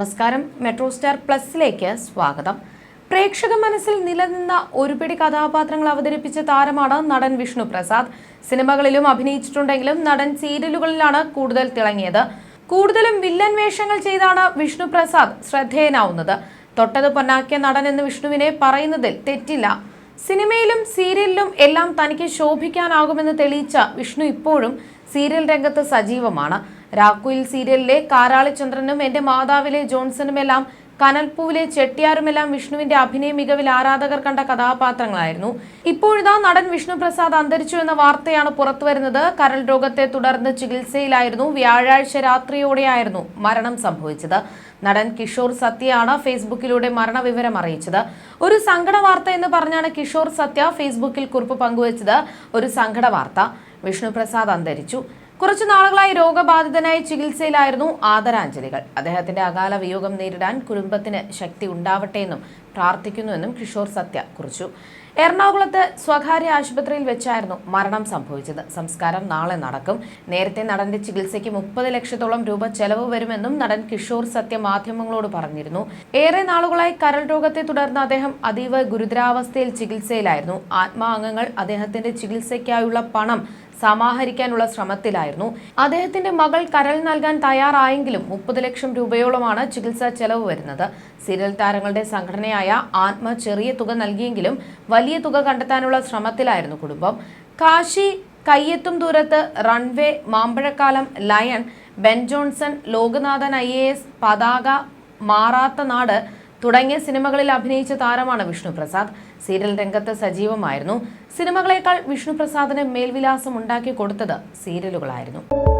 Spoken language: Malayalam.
നമസ്കാരം. മെട്രോ സ്റ്റാർ പ്ലസിലേക്ക് സ്വാഗതം. പ്രേക്ഷക മനസ്സിൽ നിലനിന്ന ഒരുപിടി കഥാപാത്രങ്ങൾ അവതരിപ്പിച്ച താരമാണ് നടൻ വിഷ്ണു പ്രസാദ്. സിനിമകളിലും അഭിനയിച്ചിട്ടുണ്ടെങ്കിലും നടൻ സീരിയലുകളിലാണ് കൂടുതൽ തിളങ്ങിയത്. കൂടുതലും വില്ലൻ വേഷങ്ങൾ ചെയ്താണ് വിഷ്ണു പ്രസാദ് ശ്രദ്ധേയനാവുന്നത്. തൊട്ടത് പൊന്നാക്കിയ നടൻ എന്ന് വിഷ്ണുവിനെ പറയുന്നതിൽ തെറ്റില്ല. സിനിമയിലും സീരിയലിലും എല്ലാം തനിക്ക് ശോഭിക്കാനാകുമെന്ന് തെളിയിച്ച വിഷ്ണു ഇപ്പോഴും സീരിയൽ രംഗത്ത് സജീവമാണ്. രാക്കുയിൽ സീരിയലിലെ കാരാളിചന്ദ്രനും എന്റെ മാതാവിലെ ജോൺസണുമെല്ലാം കനൽപ്പൂവിലെ ചെട്ടിയാരുമെല്ലാം വിഷ്ണുവിന്റെ അഭിനയ മികവിൽ ആരാധകർ കണ്ട കഥാപാത്രങ്ങളായിരുന്നു. ഇപ്പോഴിതാ നടൻ വിഷ്ണു പ്രസാദ് അന്തരിച്ചു എന്ന വാർത്തയാണ് പുറത്തുവരുന്നത്. കരൾ രോഗത്തെ തുടർന്ന് ചികിത്സയിലായിരുന്നു. വ്യാഴാഴ്ച രാത്രിയോടെയായിരുന്നു മരണം സംഭവിച്ചത്. നടൻ കിഷോർ സത്യയാണ് ഫേസ്ബുക്കിലൂടെ മരണവിവരം അറിയിച്ചത്. ഒരു സങ്കട വാർത്ത എന്ന് പറഞ്ഞാണ് കിഷോർ സത്യ ഫേസ്ബുക്കിൽ കുറിപ്പ് പങ്കുവച്ചത്. ഒരു സങ്കട വാർത്ത. വിഷ്ണു പ്രസാദ് അന്തരിച്ചു. കുറച്ചു നാളുകളായി രോഗബാധിതനായി ചികിത്സയിലായിരുന്നു ആദരാഞ്ജലികൾ. അദ്ദേഹത്തിന്റെ അകാല വിയോഗം നേരിടാൻ കുടുംബത്തിന് ശക്തി ഉണ്ടാവട്ടെ എന്നും പ്രാർത്ഥിക്കുന്നുവെന്നും കിഷോർ സത്യ കുറിച്ചു. എറണാകുളത്ത് സ്വകാര്യ ആശുപത്രിയിൽ വെച്ചായിരുന്നു മരണം സംഭവിച്ചത്. സംസ്കാരം നാളെ നടക്കും. നേരത്തെ നടന്റെ ചികിത്സയ്ക്ക് മുപ്പത് ലക്ഷത്തോളം രൂപ ചെലവ് വരുമെന്നും നടൻ കിഷോർ സത്യ മാധ്യമങ്ങളോട് പറഞ്ഞിരുന്നു. ഏറെ നാളുകളായി കരൾ രോഗത്തെ തുടർന്ന് അദ്ദേഹം അതീവ ഗുരുതരാവസ്ഥയിൽ ചികിത്സയിലായിരുന്നു. ആത്മാംഗങ്ങൾ അദ്ദേഹത്തിന്റെ ചികിത്സയ്ക്കായുള്ള പണം സമാഹരിക്കാനുള്ള ശ്രമത്തിലായിരുന്നു. അദ്ദേഹത്തിന്റെ മകൾ കരൾ നൽകാൻ തയ്യാറായെങ്കിലും മുപ്പത് ലക്ഷം രൂപയോളമാണ് ചികിത്സാ ചെലവ് വരുന്നത്. സീരിയൽ താരങ്ങളുടെ സംഘടനയായ ആത്മ ചെറിയ തുക നൽകിയെങ്കിലും വലിയ തുക കണ്ടെത്താനുള്ള ശ്രമത്തിലായിരുന്നു കുടുംബം. കാശി കയ്യെത്തും ദൂരത്ത് runway Mampazhakkalam lion Ben Johnson Lokanathan I A S പതാക മാറാത്ത നാട് തുടങ്ങിയ സിനിമകളിൽ അഭിനയിച്ച താരമാണ് വിഷ്ണുപ്രസാദ്. സീരിയൽ രംഗത്ത് സജീവമായിരുന്നു. സിനിമകളേക്കാൾ വിഷ്ണുപ്രസാദിന് മേൽവിലാസം ഉണ്ടാക്കി കൊടുത്തത് സീരിയലുകളായിരുന്നു.